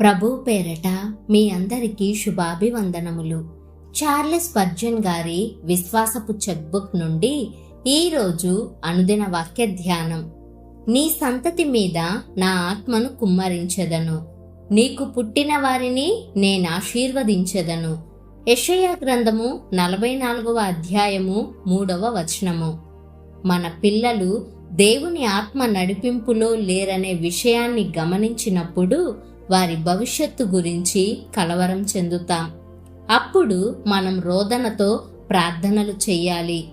ప్రభు పేరట మీ అందరికీ శుభాభివందనములు. చార్లెస్ పర్జన్ గారి విశ్వాసపు చెక్బుక్ నుండి ఈరోజు అనుదిన వాక్య ధ్యానం. నీ సంతతి మీద నా ఆత్మను కుమ్మరించెదను. నీకు పుట్టిన వారిని నేను ఆశీర్వదించెదను. యషయా గ్రంథము నలభై నాలుగవ అధ్యాయము మూడవ వచనము. మన పిల్లలు దేవుని ఆత్మ నడిపింపులో లేరనే విషయాన్ని గమనించినప్పుడు వారి భవిష్యత్తు గురించి కలవరం చెందుతాం. అప్పుడు మనం రోదనతో ప్రార్థనలు చేయాలి.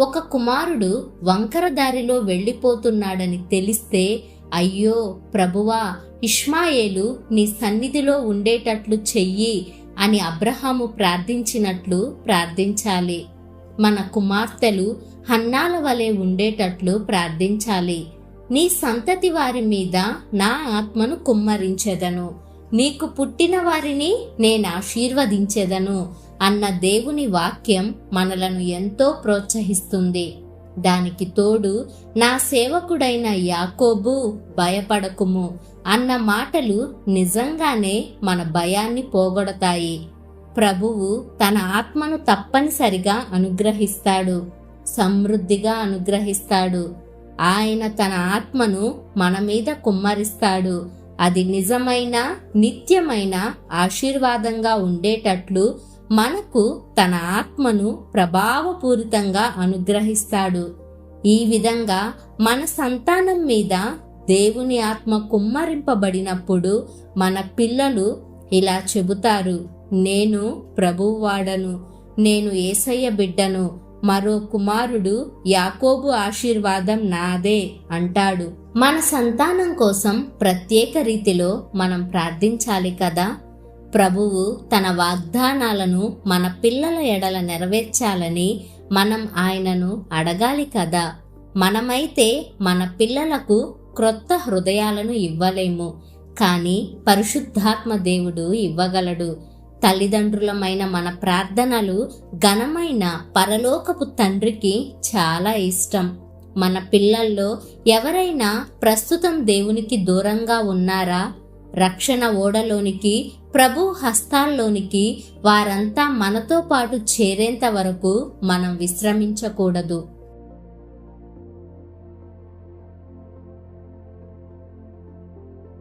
ఒక కుమారుడు వంకర దారిలో వెళ్ళిపోతున్నాడని తెలిస్తే అయ్యో ప్రభువా ఇష్మాయేలు నీ సన్నిధిలో ఉండేటట్లు చెయ్యి అని అబ్రహాము ప్రార్థించినట్లు ప్రార్థించాలి. మన కుమార్తెలు హన్నాల వలె ఉండేటట్లు ప్రార్థించాలి. నీ సంతతి వారి మీద నా ఆత్మను కుమ్మరించెదను. నీకు పుట్టిన వారిని నేను ఆశీర్వదించెదను అన్న దేవుని వాక్యం మనలను ఎంతో ప్రోత్సహిస్తుంది. దానికి తోడు నా సేవకుడైన యాకోబు భయపడకుము అన్న మాటలు నిజంగానే మన భయాన్ని పోగొడతాయి. ప్రభువు తన ఆత్మను తప్పనిసరిగా అనుగ్రహిస్తాడు సమృద్ధిగా అనుగ్రహిస్తాడు. ఆయన తన ఆత్మను మన మీద కుమ్మరిస్తాడు. అది నిజమైన నిత్యమైన ఆశీర్వాదంగా ఉండేటట్లు మనకు తన ఆత్మను ప్రభావపూరితంగా అనుగ్రహిస్తాడు. ఈ విధంగా మన సంతానం మీద దేవుని ఆత్మ కుమ్మరింపబడినప్పుడు మన పిల్లలు ఇలా చెబుతారు నేను ప్రభువాడను నేను ఏసయ్య బిడ్డను మరో కుమారుడు యాకోబు ఆశీర్వాదం నాదే అంటాడు. మన సంతానం కోసం ప్రత్యేక రీతిలో మనం ప్రార్థించాలి కదా? ప్రభువు తన వాగ్దానాలను మన పిల్లల ఎడల నెరవేర్చాలని మనం ఆయనను అడగాలి కదా? మనమైతే మన పిల్లలకు క్రొత్త హృదయాలను ఇవ్వలేము కానీ పరిశుద్ధాత్మ దేవుడు ఇవ్వగలడు. తల్లిదండ్రులమైన మన ప్రార్థనలు ఘనమైన పరలోకపు తండ్రికి చాలా ఇష్టం. మన పిల్లల్లో ఎవరైనా ప్రస్తుతం దేవునికి దూరంగా ఉన్నారా? రక్షణ ఓడలోనికి ప్రభు హస్తాల్లోనికి వారంతా మనతో పాటు చేరేంత వరకు మనం విశ్రమించకూడదు.